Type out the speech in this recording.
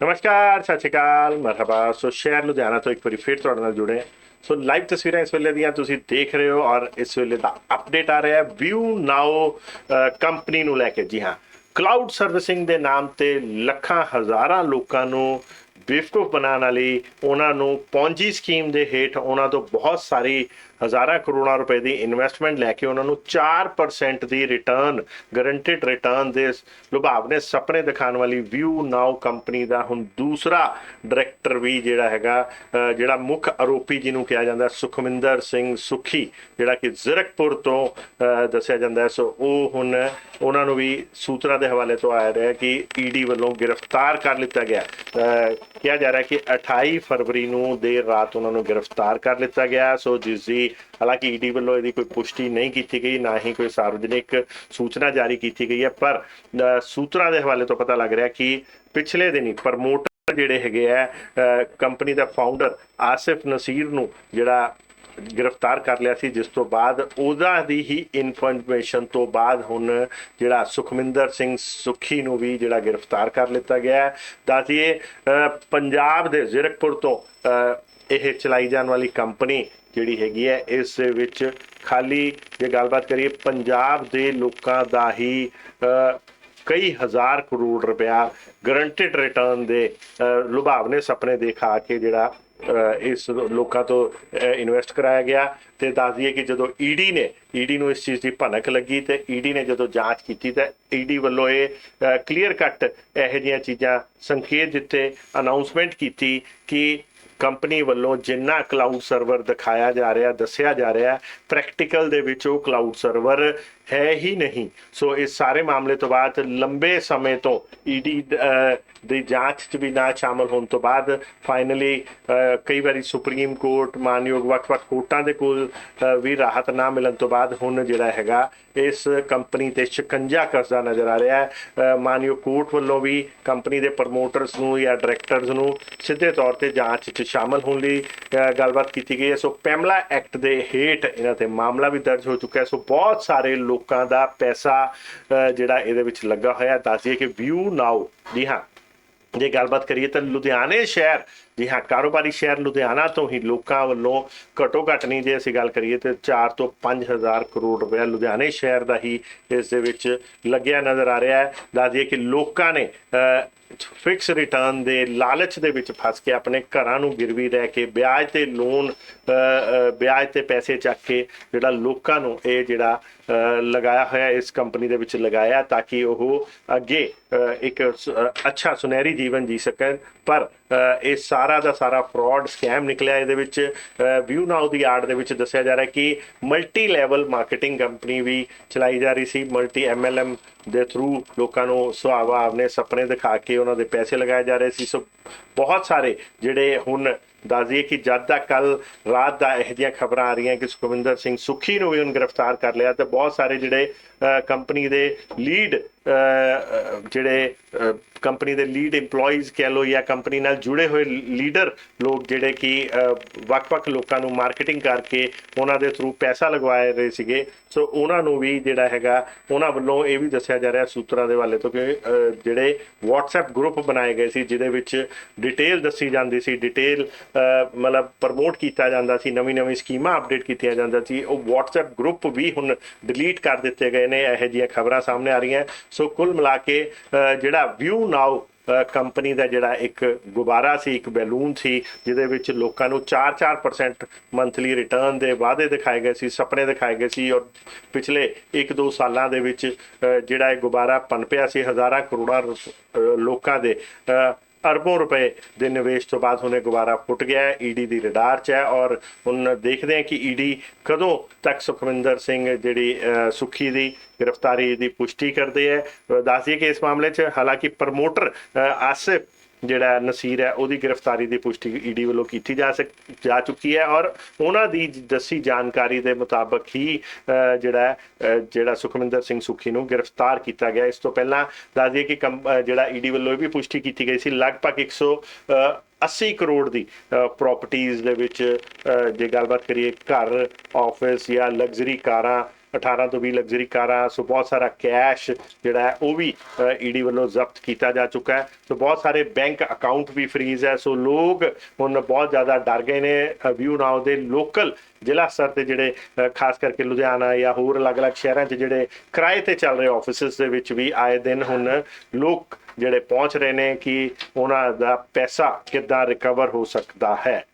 ਨਮਸਕਾਰ ਸਤਿ ਸ਼੍ਰੀ ਅਕਾਲ ਮਰਹਬਾ ਸੋ ਸ਼ਹਿਰ ਲੁਧਿਆਣਾ ਤੋਂ ਇੱਕ ਵਾਰੀ ਫਿਰ ਤੁਹਾਡੇ ਨਾਲ ਜੁੜੇ ਸੋ ਲਾਈਵ ਤਸਵੀਰਾਂ ਇਸ ਵੇਲੇ ਦੀਆਂ ਤੁਸੀਂ ਦੇਖ ਰਹੇ ਹੋ ਔਰ ਇਸ ਵੇਲੇ ਦਾ ਅਪਡੇਟ ਆ ਰਿਹਾ ਹੈ ਵਿਊ ਨਾਓ ਕੰਪਨੀ ਨੂੰ ਲੈ ਕੇ ਜੀ ਹਾਂ ਕਲਾਊਡ ਸਰਵਿਸਿੰਗ ਦੇ ਨਾਮ ਤੇ ਲੱਖਾਂ ਹਜ਼ਾਰਾਂ ਲੋਕਾਂ ਨੂੰ ਬੇਵਕੂਫ ਬਣਾਉਣ ਵਾਲੀ ਉਹਨਾਂ ਨੂੰ ਪੌਂਜੀ ਸਕੀਮ ਦੇ ਹੇਠ ਉਹਨਾਂ ਤੋਂ ਬਹੁਤ ਸਾਰੀ ਹਜ਼ਾਰਾਂ ਕਰੋੜਾਂ ਰੁਪਏ ਦੀ ਇਨਵੈਸਟਮੈਂਟ ਲੈ ਕੇ ਉਹਨਾਂ ਨੂੰ 4% ਦੀ ਰਿਟਰਨ ਗਰੰਟਿਡ ਰਿਟਰਨ ਦੇ ਲੁਭਾਵਨੇ ਸੁਪਨੇ ਦਿਖਾਉਣ ਵਾਲੀ ਵਿਊ ਨਾਓ ਕੰਪਨੀ ਦਾ ਹੁਣ ਦੂਸਰਾ ਡਾਇਰੈਕਟਰ ਵੀ ਜਿਹੜਾ ਹੈਗਾ ਜਿਹੜਾ ਮੁੱਖ ਆਰੋਪੀ ਜਿਹਨੂੰ ਕਿਹਾ ਜਾਂਦਾ ਹੈ, ਸੁਖਮਿੰਦਰ ਸਿੰਘ ਸੁਖੀ ਜਿਹੜਾ ਕਿ ਜ਼ੀਰਕਪੁਰ ਤੋਂ ਦੱਸਿਆ ਜਾਂਦਾ ਸੋ ਉਹ ਹੁਣ ਉਹਨਾਂ ਨੂੰ ਵੀ ਸੂਤਰਾਂ ਦੇ ਹਵਾਲੇ ਤੋਂ ਆਇਆ ਰਿਹਾ ਕਿ ਈਡੀ ਵੱਲੋਂ ਗ੍ਰਿਫਤਾਰ ਕਰ ਲਿੱਤਾ ਗਿਆ ਕਿਹਾ ਜਾ ਰਿਹਾ ਕਿ 28 ਫਰਵਰੀ ਨੂੰ ਦੇਰ ਰਾਤ ਉਹਨਾਂ ਨੂੰ ਗ੍ਰਿਫਤਾਰ ਕਰ ਲਿੱਤਾ ਗਿਆ ਸੋ ਜਿਸ ਦੀ ਹਾਲਾਂਕਿ ਈਡੀ ਵੱਲੋਂ ਇਹਦੀ ਕੋਈ ਪੁਸ਼ਟੀ ਨਹੀਂ ਕੀਤੀ ਗਈ, ਨਾ ਹੀ ਕੋਈ ਸਾਰਵਜਨਿਕ ਸੂਚਨਾ ਜਾਰੀ ਕੀਤੀ ਗਈ ਹੈ। ਪਰ ਅਹ ਸੂਤਰਾਂ ਦੇ ਹਵਾਲੇ ਤੋਂ ਪਤਾ ਲੱਗ ਰਿਹਾ ਕਿ ਪਿਛਲੇ ਦਿਨੀ ਪ੍ਰਮੋਟਰ ਜਿਹੜੇ ਹੈਗੇ ਆ ਕੰਪਨੀ ਦਾ ਫਾਊਂਡਰ ਆਸਿਫ ਨਸੀਰ ਨੂੰ ਜਿਹੜਾ ਗ੍ਰਿਫਤਾਰ ਕਰ ਲਿਆ ਸੀ ਜਿਸ ਤੋਂ ਬਾਅਦ ਉਹਦਾ ਦੀ ਹੀ ਇਨਫੋਰਮੇਸ਼ਨ ਤੋਂ ਬਾਅਦ ਹੁਣ ਜਿਹੜਾ ਸੁਖਮਿੰਦਰ ਸਿੰਘ ਸੁਖੀ ਨੂੰ ਵੀ ਜਿਹੜਾ ਗ੍ਰਿਫਤਾਰ ਕਰ ਲਿੱਤਾ ਗਿਆ ਹੈ। ਦੱਸੀਏ ਪੰਜਾਬ ਦੇ ਜ਼ੀਰਕਪੁਰ ਤੋਂ ਇਹ ਚਲਾਈ ਜਾਣ ਵਾਲੀ ਕੰਪਨੀ ਜਿਹੜੀ ਹੈਗੀ ਹੈ ਇਸ ਵਿੱਚ ਖਾਲੀ ਜੇ ਗੱਲਬਾਤ ਕਰੀਏ ਪੰਜਾਬ ਦੇ ਲੋਕਾਂ ਦਾ ਹੀ ਕਈ ਹਜ਼ਾਰ ਕਰੋੜ ਰੁਪਇਆ ਗਰੰਟਿਡ ਰਿਟਰਨ ਦੇ ਅਹ, ਲੁਭਾਵਨੇ ਸੁਪਨੇ ਦੇਖਾ ਕੇ ਜਿਹੜਾ ਇਸ ਲੋਕਾਂ ਤੋਂ ਇਨਵੈਸਟ ਕਰਾਇਆ ਗਿਆ ਤੇ ਦੱਸ ਦਈਏ ਕਿ ਜਦੋਂ ਈਡੀ ਨੇ ਈਡੀ ਨੂੰ ਇਸ ਚੀਜ਼ ਦੀ ਭਨਕ ਲੱਗੀ ਤੇ ਈਡੀ ਨੇ ਜਦੋਂ ਜਾਂਚ ਕੀਤੀ ਤਾਂ ਈਡੀ ਵੱਲੋਂ ਇਹ ਕਲੀਅਰ ਕੱਟ ਇਹੋ ਜਿਹੀਆਂ ਚੀਜ਼ਾਂ ਸੰਕੇਤ ਦਿੱਤੇ ਅਨਾਉਂਸਮੈਂਟ ਕੀਤੀ ਕਿ ਕੰਪਨੀ ਵੱਲੋਂ ਜਿੰਨਾ ਕਲਾਊਡ ਸਰਵਰ ਦਿਖਾਇਆ ਜਾ ਰਿਹਾ, ਦੱਸਿਆ ਜਾ ਰਿਹਾ ਪ੍ਰੈਕਟੀਕਲ ਦੇ ਵਿੱਚ ਉਹ ਕਲਾਊਡ ਸਰਵਰ ਹੈ ਹੀ ਨਹੀਂ। ਸੋ ਇਸ ਸਾਰੇ ਮਾਮਲੇ ਤੋਂ ਬਾਅਦ ਲੰਬੇ ਸਮੇਂ ਤੋਂ ਈਡੀ ਦੀ ਜਾਂਚ 'ਚ ਵੀ ਨਾ ਸ਼ਾਮਲ ਹੋਣ ਤੋਂ ਬਾਅਦ ਫਾਈਨਲੀ ਕਈ ਵਾਰੀ ਸੁਪਰੀਮ ਕੋਰਟ ਮਾਨਯੋਗ ਵੱਖ-ਵੱਖ ਕੋਰਟਾਂ ਦੇ ਕੋਲ ਵੀ ਰਾਹਤ ਨਾ ਮਿਲਣ ਤੋਂ ਬਾਅਦ ਹੁਣ ਜਿਹੜਾ ਹੈਗਾ, ਇਸ ਕੰਪਨੀ ਤੇ ਸ਼ਿਕੰਜਾ ਕੱਸਦਾ ਨਜ਼ਰ ਆ ਰਿਹਾ ਹੈ। ਮਾਨਯੋਗ ਕੋਰਟ ਵੱਲੋਂ ਵੀ ਕੰਪਨੀ ਦੇ ਪ੍ਰਮੋਟਰਸ ਨੂੰ ਜਾਂ ਡਾਇਰੈਕਟਰਸ ਨੂੰ ਸਿੱਧੇ ਤੌਰ ਤੇ ਜਾਂਚ 'ਚ ਸ਼ਾਮਲ ਹੋਣ ਲਈ ਗੱਲਬਾਤ ਕੀਤੀ ਗਈ ਹੈ। ਸੋ ਪੈਮਲਾ ਐਕਟ ਦੇ ਹੇਠ ਇਹਨਾਂ ਤੇ ਮਾਮਲਾ ਵੀ ਦਰਜ ਹੋ ਚੁੱਕਾ ਹੈ। ਸੋ ਬਹੁਤ ਸਾਰੇ ਲੋਕਾਂ ਦਾ ਪੈਸਾ ਜਿਹੜਾ ਇਹਦੇ ਵਿੱਚ ਲੱਗਾ ਹੋਇਆ। ਦੱਸੀਏ ਕਿ ਵਿਊ ਨਾਓ ਜੀ ਹਾਂ, ਜੇ ਗੱਲਬਾਤ ਕਰੀਏ ਤਾਂ ਲੁਧਿਆਣੇ ਸ਼ਹਿਰ, ਜੀ ਹਾਂ, ਕਾਰੋਬਾਰੀ ਸ਼ਹਿਰ ਲੁਧਿਆਣਾ ਤੋਂ ਹੀ ਲੋਕਾਂ ਵੱਲੋਂ ਘਟੋ ਘੱਟ ਨਹੀਂ ਜੇ ਅਸੀਂ ਗੱਲ ਕਰੀਏ ਤੇ 4 ਤੋਂ 5000 ਕਰੋੜ ਰੁਪਏ ਲੁਧਿਆਣੇ ਸ਼ਹਿਰ ਦਾ ਹੀ ਇਸ ਦੇ ਵਿੱਚ ਲੱਗਿਆ ਨਜ਼ਰ ਆ ਰਿਹਾ ਹੈ। ਦੱਸਦੀਏ ਕਿ ਲੋਕਾਂ ਨੇ ਫਿਕਸ ਰਿਟਰਨ ਦੇ ਲਾਲਚ ਦੇ ਵਿੱਚ ਫਸ ਕੇ ਆਪਣੇ ਘਰਾਂ ਨੂੰ ਗਿਰਵੀ ਰਹਿ ਕੇ ਵਿਆਜ ਤੇ ਲੋਨ ਵਿਆਜ ਤੇ ਪੈਸੇ ਚੱਕ ਕੇ ਜਿਹੜਾ ਲੋਕਾਂ ਨੂੰ ਇਹ ਜਿਹੜਾ ਅ, ਲਗਾਇਆ ਹੋਇਆ ਇਸ ਕੰਪਨੀ ਦੇ ਵਿੱਚ ਲਗਾਇਆ ਤਾਂ ਕਿ ਉਹ ਅੱਗੇ ਅ, ਇੱਕ ਅੱਛਾ ਸੁਨਹਿਰੀ ਜੀਵਨ ਜੀ ਸਕਣ। ਪਰ ਇਹ ਸਾਰਾ ਦਾ ਸਾਰਾ ਫਰਾਡ ਸਕੈਮ ਨਿਕਲਿਆ ਇਹਦੇ ਵਿੱਚ। ਵਿਊ ਨਾਓ ਦੀ ਆਰਟ ਦੇ ਵਿੱਚ ਦੱਸਿਆ ਜਾ ਰਿਹਾ ਕਿ ਮਲਟੀ ਲੈਵਲ ਮਾਰਕੀਟਿੰਗ ਕੰਪਨੀ ਵੀ ਚਲਾਈ ਜਾ ਰਹੀ ਸੀ। ਮਲਟੀ ਐਮਐਲਐਮ ਦੇ ਥਰੂ ਲੋਕਾਂ ਨੂੰ ਸੁਹਾਵਾ, ਆਪਣੇ ਸੁਪਨੇ ਦਿਖਾ ਕੇ ਉਹਨਾਂ ਦੇ ਪੈਸੇ ਲਗਾਏ ਜਾ ਰਹੇ ਸੀ। ਸੋ ਬਹੁਤ ਸਾਰੇ ਜਿਹੜੇ ਹੁਣ ਦੱਸਦੀਏ ਕਿ ਜਦ ਤੱਕ ਕੱਲ ਰਾਤ ਦਾ ਇਹੋ ਜਿਹੀਆਂ ਖਬਰਾਂ ਆ ਰਹੀਆਂ ਕਿ ਸੁਖਵਿੰਦਰ ਸਿੰਘ ਸੁਖੀ ਨੂੰ ਵੀ ਹੁਣ ਗ੍ਰਿਫਤਾਰ ਕਰ ਲਿਆ ਤੇ ਬਹੁਤ ਸਾਰੇ ਜਿਹੜੇ ਕੰਪਨੀ ਦੇ ਲੀਡ ਜਿਹੜੇ ਕੰਪਨੀ ਦੇ ਲੀਡ EMPLOYEES ਕਹਿ ਲੋ ਜਾਂ ਕੰਪਨੀ ਨਾਲ ਜੁੜੇ ਹੋਏ ਲੀਡਰ ਲੋਕ ਜਿਹੜੇ ਕਿ ਵੱਖ-ਵੱਖ ਲੋਕਾਂ ਨੂੰ ਮਾਰਕੀਟਿੰਗ ਕਰਕੇ ਉਹਨਾਂ ਦੇ ਥਰੂ ਪੈਸਾ ਲਗਵਾਏ ਰਹੇ ਸੀਗੇ। ਸੋ ਉਹਨਾਂ ਨੂੰ ਵੀ ਜਿਹੜਾ ਹੈਗਾ, ਉਹਨਾਂ ਵੱਲੋਂ ਇਹ ਵੀ ਦੱਸਿਆ ਜਾ ਰਿਹਾ ਸੂਤਰਾਂ ਦੇ ਵਾਲੇ ਤੋਂ ਕਿ ਜਿਹੜੇ WhatsApp ਗਰੁੱਪ ਬਣਾਏ ਗਏ ਸੀ, ਜਿਹਦੇ ਵਿੱਚ ਡਿਟੇਲ ਦੱਸੀ ਜਾਂਦੀ ਸੀ ਡਿਟੇਲ ਮਤਲਬ ਪ੍ਰਮੋਟ ਕੀਤਾ ਜਾਂਦਾ ਸੀ ਨਵੀਂ-ਨਵੀਂ ਸਕੀਮਾਂ ਅਪਡੇਟ ਕੀਤੀਆਂ ਜਾਂਦਾ ਸੀ। ਉਹ WhatsApp ਗਰੁੱਪ ਵੀ ਹੁਣ ਡਿਲੀਟ ਕਰ ਦਿੱਤੇ ਗਏ ਨੇ, ਇਹੋ ਜਿਹੀਆਂ ਖਬਰਾਂ ਸਾਹਮਣੇ ਆ ਰਹੀਆਂ। ਸੋ ਕੁੱਲ ਮਿਲਾ ਕੇ ਜਿਹੜਾ ਵਿਊ ਨਾਓ ਕੰਪਨੀ ਦਾ ਜਿਹੜਾ ਇੱਕ ਗੁਬਾਰਾ ਸੀ, ਇੱਕ ਬੈਲੂਨ ਸੀ, ਜਿਹਦੇ ਵਿੱਚ ਲੋਕਾਂ ਨੂੰ 4-4% ਮੰਥਲੀ ਰਿਟਰਨ ਦੇ ਵਾਅਦੇ ਦਿਖਾਏ ਗਏ ਸੀ, ਸੁਪਨੇ ਦਿਖਾਏ ਗਏ ਸੀ। ਔਰ ਪਿਛਲੇ 1-2 ਸਾਲਾਂ ਦੇ ਵਿੱਚ ਜਿਹੜਾ ਇਹ ਗੁਬਾਰਾ ਪਨਪਿਆ ਸੀ, ਹਜ਼ਾਰਾਂ ਕਰੋੜਾਂ ਰੁਪ- ਲੋਕਾਂ ਦੇ ਅਰਬੋਂ ਰੁਪਏ ਦੇ ਨਿਵੇਸ਼ ਤੋਂ ਬਾਅਦ ਹੁਣੇ ਗੁਬਾਰਾ ਫੁੱਟ ਗਿਆ ਹੈ ਈਡੀ ਦੀ ਰਡਾਰ 'ਚ ਹੈ ਔਰ ਹੁਣ ਦੇਖਦੇ ਹਾਂ ਕਿ ਈਡੀ ਕਦੋਂ ਤੱਕ ਸੁਖਵਿੰਦਰ ਸਿੰਘ ਜਿਹੜੀ ਅ, ਸੁਖੀ ਦੀ ਗ੍ਰਿਫਤਾਰੀ ਦੀ ਪੁਸ਼ਟੀ ਕਰਦੇ ਹੈ ਦੱਸਦੀ ਕਿ ਇਸ ਮਾਮਲੇ 'ਚ ਹਾਲਾਂਕਿ ਪ੍ਰਮੋਟਰ ਅ, ਆਸਿਫ ਜਿਹੜਾ ਨਸੀਰ ਹੈ ਉਹਦੀ ਗ੍ਰਿਫਤਾਰੀ ਦੀ ਪੁਸ਼ਟੀ ਈਡੀ ਵੱਲੋਂ ਕੀਤੀ ਜਾ ਸਕ ਜਾ ਚੁੱਕੀ ਹੈ ਔਰ ਉਹਨਾਂ ਦੀ ਦੱਸੀ ਜਾਣਕਾਰੀ ਦੇ ਮੁਤਾਬਕ ਹੀ ਜਿਹੜਾ ਜਿਹੜਾ ਸੁਖਮਿੰਦਰ ਸਿੰਘ ਸੁਖੀ ਨੂੰ ਗ੍ਰਿਫਤਾਰ ਕੀਤਾ ਗਿਆ। ਇਸ ਤੋਂ ਪਹਿਲਾਂ ਦੱਸ ਦਈਏ ਕਿ ਕੰਪ- ਅ, ਜਿਹੜਾ ਈਡੀ ਵੱਲੋਂ ਇਹ ਵੀ ਪੁਸ਼ਟੀ ਕੀਤੀ ਗਈ ਸੀ ਲਗਭਗ 100 ਅ, 80 ਕਰੋੜ ਦੀ ਪ੍ਰਾਪਰਟੀਆਂ ਦੇ ਵਿੱਚ ਜੇ ਗੱਲਬਾਤ ਕਰੀਏ ਘਰ ਆਫਿਸ ਜਾਂ ਲਗਜ਼ਰੀ ਕਾਰਾਂ 18 ਤੋਂ 20 ਲਗਜ਼ਰੀ ਕਾਰਾਂ, ਸੋ ਬਹੁਤ ਸਾਰਾ ਕੈਸ਼ ਜਿਹੜਾ ਹੈ, ਉਹ ਵੀ ਈਡੀ ਵੱਲੋਂ ਜ਼ਬਤ ਕੀਤਾ ਜਾ ਚੁੱਕਾ ਹੈ। ਸੋ ਬਹੁਤ ਸਾਰੇ ਬੈਂਕ ਅਕਾਊਂਟ ਵੀ ਫਰੀਜ਼ ਹੈ। ਸੋ ਲੋਕ ਹੁਣ ਬਹੁਤ ਜ਼ਿਆਦਾ ਡਰ ਗਏ ਨੇ ਵਿਊ ਨਾਓ ਦੇ ਲੋਕਲ ਜ਼ਿਲ੍ਹਾ ਸਤਰ ਤੇ ਜਿਹੜੇ ਖਾਸ ਕਰਕੇ ਲੁਧਿਆਣਾ ਜਾਂ ਹੋਰ ਅਲੱਗ-ਅਲੱਗ ਸ਼ਹਿਰਾਂ 'ਚ ਜਿਹੜੇ ਕਿਰਾਏ ਤੇ ਚੱਲ ਰਹੇ ਆਫਿਸਿਸ ਦੇ ਵਿੱਚ ਵੀ ਆਏ ਦਿਨ ਹੁਣ ਲੋਕ ਜਿਹੜੇ ਪਹੁੰਚ ਰਹੇ ਨੇ ਕਿ ਉਹਨਾਂ ਦਾ ਪੈਸਾ ਕਿੱਦਾਂ ਰਿਕਵਰ ਹੋ ਸਕਦਾ ਹੈ।